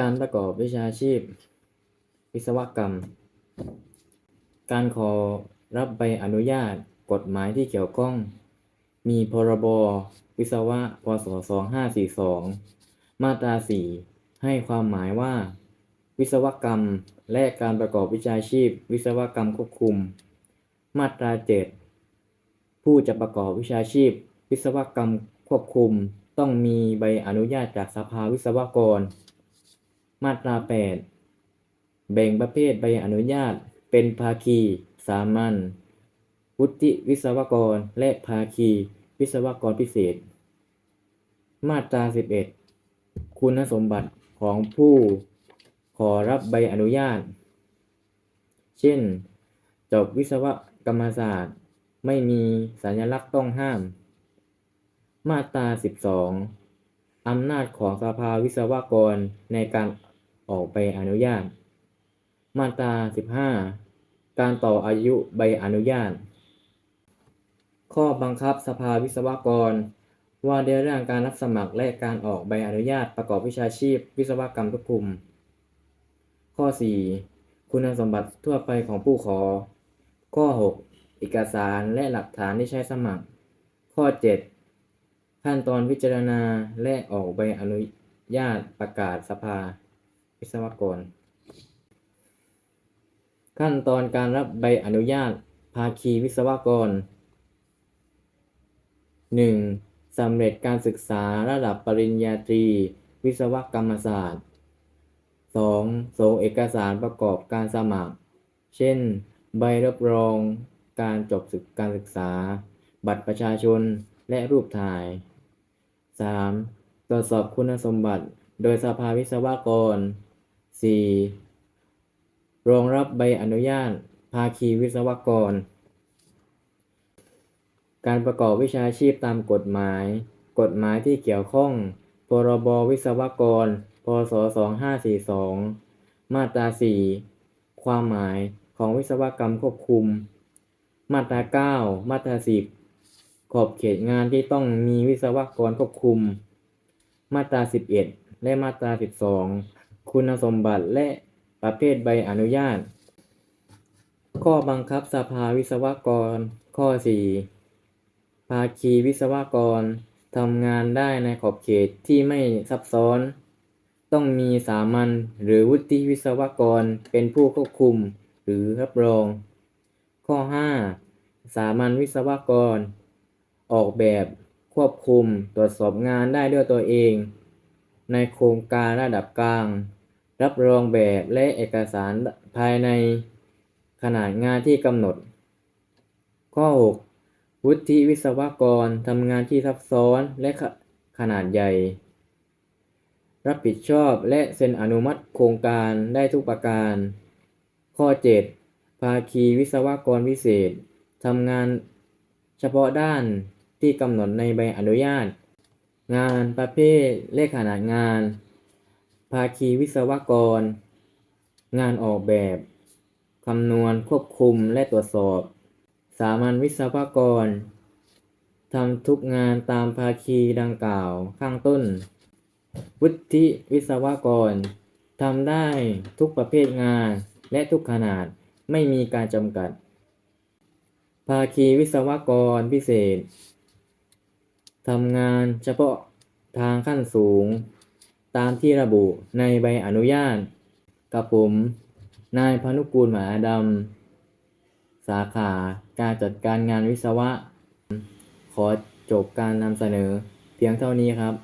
การประกอบวิชาชีพ วิศวกรรม การขอรับใบอนุญาตกฎหมายที่เกี่ยวข้อง มีพรบ วิศวะพศ2542 มาตรา 4 ให้ความหมายว่า วิศวกรรมและการประกอบวิชาชีพ วิศวกรรมควบคุม มาตรา 7 ผู้จะประกอบวิชาชีพ วิศวกรรมควบคุม ต้องมีใบอนุญาตจากสภาวิศวกร มาตรา 8 แบ่งประเภทใบอนุญาต เป็นภาคี สามัญ วุฒิวิศวกร และภาคี วิศวกรพิเศษ มาตรา 11 คุณสมบัติของผู้ขอรับใบอนุญาต เช่น จบวิศวกรรมศาสตร์ ไม่มีสัญลักษณ์ต้องห้าม มาตรา 12 อำนาจของสภาวิศวกรในการ ออกใบอนุญาต มาตรา 15 การต่ออายุใบอนุญาต ข้อบังคับสภาวิศวกร ว่าด้วยเรื่องการรับสมัครและการออกใบอนุญาตประกอบวิชาชีพ วิศวกรรมควบคุมข้อ 4 คุณสมบัติทั่วไปของผู้ขอ ข้อ 6 เอกสารและหลักฐานที่ใช้สมัคร ข้อ 7 ขั้นตอนพิจารณาและออกใบอนุญาตประกาศสภา วิศวกร ขั้นตอนการรับใบอนุญาต ภาคีวิศวกร 1. สำเร็จการศึกษาระดับปริญญาตรี วิศวกรรมศาสตร์ 2. ส่งเอกสารประกอบการสมัคร เช่น ใบรับรอง การจบศึกการศึกษา บัตรประชาชน และรูปถ่าย 3. ตรวจสอบคุณสมบัติ โดยสภาวิศวกร 4. รองรับใบอนุญาต ภาคีวิศวกร การประกอบวิชาชีพตามกฎหมาย กฎหมายที่เกี่ยวข้อง พรบวิศวกร พศ 2542 มาตรา 4 ความหมายของวิศวกรรมควบคุม มาตรา 9 มาตรา 10 ขอบเขตงานที่ต้องมีวิศวกรควบคุม มาตรา 11 และมาตรา 12 คุณสมบัติและประเภทใบอนุญาต ข้อบังคับสภาวิศวกร ข้อ 4 ภาคีวิศวกรทำงานได้ในขอบเขตที่ไม่ซับซ้อน ต้องมีสามัญหรือวุฒิวิศวกรเป็นผู้ควบคุมหรือรับรอง ข้อ 5 สามัญวิศวกร ออกแบบควบคุมตรวจสอบงานได้ด้วยตัวเอง ในโครงการระดับกลาง รับรองแบบและเอกสารภายในขนาดงานที่กำหนด ข้อ 6 วุฒิวิศวกรทำงานที่ซับซ้อนและขนาดใหญ่ รับผิดชอบและเซ็นอนุมัติโครงการได้ทุกประการ ข้อ 7 ภาคีวิศวกรพิเศษทำงานเฉพาะด้านที่กำหนดในใบอนุญาต งานประเภทและขนาดงาน ภาคีวิศวกร งานออกแบบคำนวณควบคุมและตรวจสอบ สามัญวิศวกรทำทุกงานตามภาคีดังกล่าวข้างต้น วุฒิวิศวกรทำได้ทุกประเภทงานและทุกขนาดไม่มีการจำกัด ภาคีวิศวกรพิเศษ ทำงานเฉพาะทางขั้นสูง ตามที่ระบุในใบอนุญาต กับผม นายพานุกูลหมาดำ สาขาการจัดการงานวิศวะ ขอจบการนำเสนอเพียงเท่านี้ครับ